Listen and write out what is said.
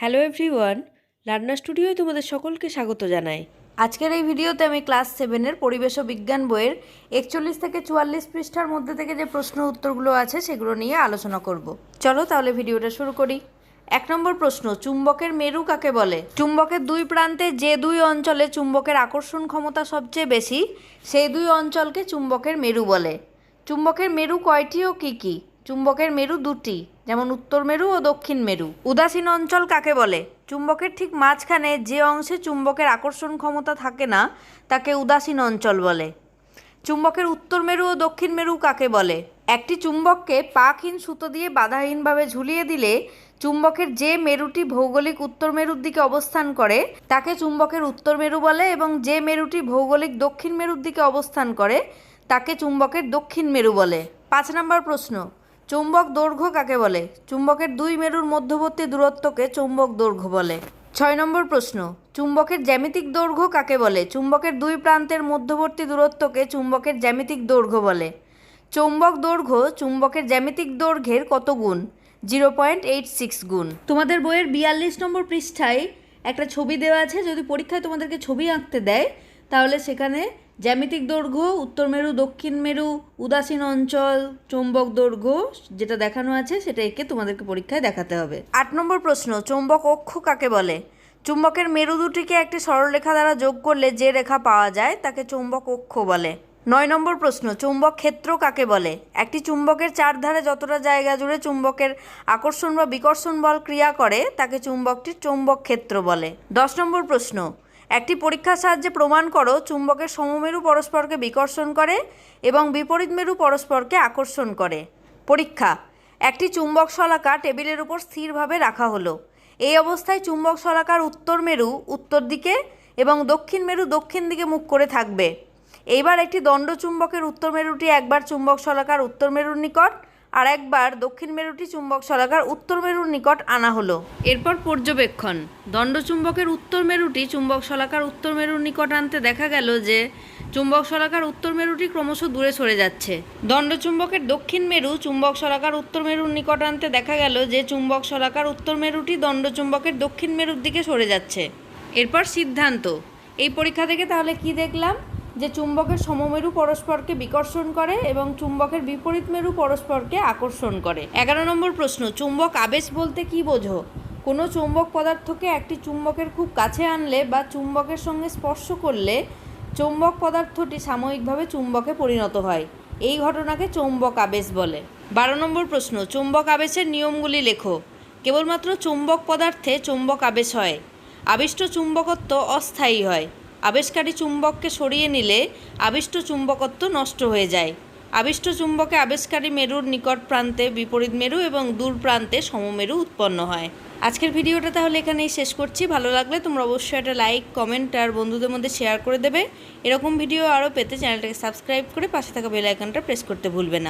Hello everyone, learner স্টুডিওয় তোমাদের সকলকে স্বাগত জানাই। আজকের এই ভিডিওতে আমি ক্লাস সেভেনের পরিবেশ ও বিজ্ঞান বইয়ের একচল্লিশ থেকে চুয়াল্লিশ পৃষ্ঠার মধ্যে থেকে যে প্রশ্ন উত্তরগুলো আছে সেগুলো নিয়ে আলোচনা করব। চলো তাহলে ভিডিওটা শুরু করি। এক নম্বর প্রশ্ন, চুম্বকের মেরু কাকে বলে? চুম্বকের দুই প্রান্তে যে দুই অঞ্চলে চুম্বকের আকর্ষণ ক্ষমতা সবচেয়ে বেশি, সেই দুই অঞ্চলকে চুম্বকের মেরু বলে। চুম্বকের মেরু কয়টি ও কী কী? চুম্বকের মেরু দুটি, যেমন উত্তর মেরু ও দক্ষিণ মেরু। উদাসীন অঞ্চল কাকে বলে? চুম্বকের ঠিক মাঝখানে যে অংশে চুম্বকের আকর্ষণ ক্ষমতা থাকে না, তাকে উদাসীন অঞ্চল বলে। চুম্বকের উত্তর মেরু ও দক্ষিণ মেরু কাকে বলে? একটি চুম্বককে পাকহীন সুতো দিয়ে বাধাহীনভাবে ঝুলিয়ে দিলে চুম্বকের যে মেরুটি ভৌগোলিক উত্তর মেরুর দিকে অবস্থান করে, তাকে চুম্বকের উত্তর মেরু বলে এবং যে মেরুটি ভৌগোলিক দক্ষিণ মেরুর দিকে অবস্থান করে, তাকে চুম্বকের দক্ষিণ মেরু বলে। পাঁচ নম্বর প্রশ্ন। চুম্বক দৈর্ঘ্য কাকে বলে? চুম্বকের দুই মেরুর মধ্যবর্তী দূরত্বকে চুম্বক দৈর্ঘ্য বলে। ছয় নম্বর প্রশ্ন, চুম্বকের জ্যামিতিক দৈর্ঘ্য কাকে বলে? চুম্বকের দুই প্রান্তের মধ্যবর্তী দূরত্বকে চুম্বকের জ্যামিতিক দৈর্ঘ্য বলে। চৌম্বক দৈর্ঘ্য চুম্বকের জ্যামিতিক দৈর্ঘ্যের কত গুণ? জিরো পয়েন্ট এইট সিক্স গুণ। তোমাদের বইয়ের বিয়াল্লিশ নম্বর পৃষ্ঠায় একটা ছবি দেওয়া আছে, যদি পরীক্ষায় তোমাদেরকে ছবি আঁকতে দেয় তাহলে সেখানে জ্যামিতিক দৈর্ঘ্য, উত্তর মেরু, দক্ষিণ মেরু, উদাসীন অঞ্চল, চৌম্বক দৈর্ঘ্য যেটা দেখানো আছে সেটা একে তোমাদেরকে পরীক্ষায় দেখাতে হবে। আট নম্বর প্রশ্ন, চৌম্বক অক্ষ কাকে বলে? চুম্বকের মেরু দুটিকে একটি সরলরেখা দ্বারা যোগ করলে যে রেখা পাওয়া যায় তাকে চৌম্বক অক্ষ বলে। নয় নম্বর প্রশ্ন, চুম্বক ক্ষেত্র কাকে বলে? একটি চুম্বকের চারধারে যতটা জায়গা জুড়ে চুম্বকের আকর্ষণ বা বিকর্ষণ বল ক্রিয়া করে, তাকে চুম্বকটির চৌম্বক ক্ষেত্র বলে। দশ নম্বর প্রশ্ন একটি পরীক্ষার সাহায্যে প্রমাণ করো চুম্বকের সমমেরু পরস্পরকে বিকর্ষণ করে এবং বিপরীত মেরু পরস্পরকে আকর্ষণ করে। পরীক্ষা। একটি চুম্বক শলাকা টেবিলের উপর স্থিরভাবে রাখা হলো। এই অবস্থায় চুম্বক শলাকার উত্তর মেরু উত্তর দিকে এবং দক্ষিণ মেরু দক্ষিণ দিকে মুখ করে থাকবে। এইবার একটি দণ্ড চুম্বকের উত্তর মেরুটি একবার চুম্বক শলাকার উত্তর মেরুর নিকট আর একবার দক্ষিণ মেরুটি চুম্বক শলাকার উত্তর মেরুর নিকট আনা হলো। এরপর পর্যবেক্ষণ। দণ্ডচুম্বকের উত্তর মেরুটি চুম্বক শলাকার উত্তর মেরুর নিকট আনতে দেখা গেল যে, চুম্বক শলাকার উত্তর মেরুটি ক্রমশ দূরে সরে যাচ্ছে। দণ্ডচুম্বকের দক্ষিণ মেরু চুম্বক শলাকার উত্তর মেরুর নিকট আনতে দেখা গেল যে, চুম্বক শলাকার উত্তর মেরুটি দণ্ডচুম্বকের দক্ষিণ মেরুর দিকে সরে যাচ্ছে। এরপর সিদ্ধান্ত। এই পরীক্ষা থেকে তাহলে কি দেখলাম? যে চুম্বকের সমমেরু পরস্পরকে বিকর্ষণ করে এবং চুম্বকের বিপরীত মেরু পরস্পরকে আকর্ষণ করে। এগারো নম্বর প্রশ্ন, চুম্বক আবেশ বলতে কি বোঝো? কোনো চুম্বক পদার্থকে একটি চুম্বকের খুব কাছে আনলে বা চুম্বকের সঙ্গে স্পর্শ করলে চৌম্বক পদার্থটি সাময়িকভাবে চুম্বকে পরিণত হয়। এই ঘটনাকে চৌম্বক আবেশ বলে। বারো নম্বর প্রশ্ন, চুম্বক আবেশের নিয়মগুলি লেখো। কেবলমাত্র চুম্বক পদার্থে চুম্বক আবেশ হয়। আবিষ্ট চুম্বকত্ব অস্থায়ী হয়। আবেশকারী চুম্বককে সরিয়ে নিলে আবিষ্ট চুম্বকত্ব নষ্ট হয়ে যায়। আবিষ্ট চুম্বকে আবেশকারী মেরুর নিকট প্রান্তে বিপরীত মেরু এবং দূর প্রান্তে সমমেরু উৎপন্ন হয়। আজকের ভিডিওটা তাহলে এখানেই শেষ করছি। ভালো লাগলে তোমরা অবশ্যই একটা লাইক, কমেন্ট আর বন্ধুদের মধ্যে শেয়ার করে দেবে। এরকম ভিডিও আরও পেতে চ্যানেলটাকে সাবস্ক্রাইব করে পাশে থাকা বেল আইকনটা প্রেস করতে ভুলবে না।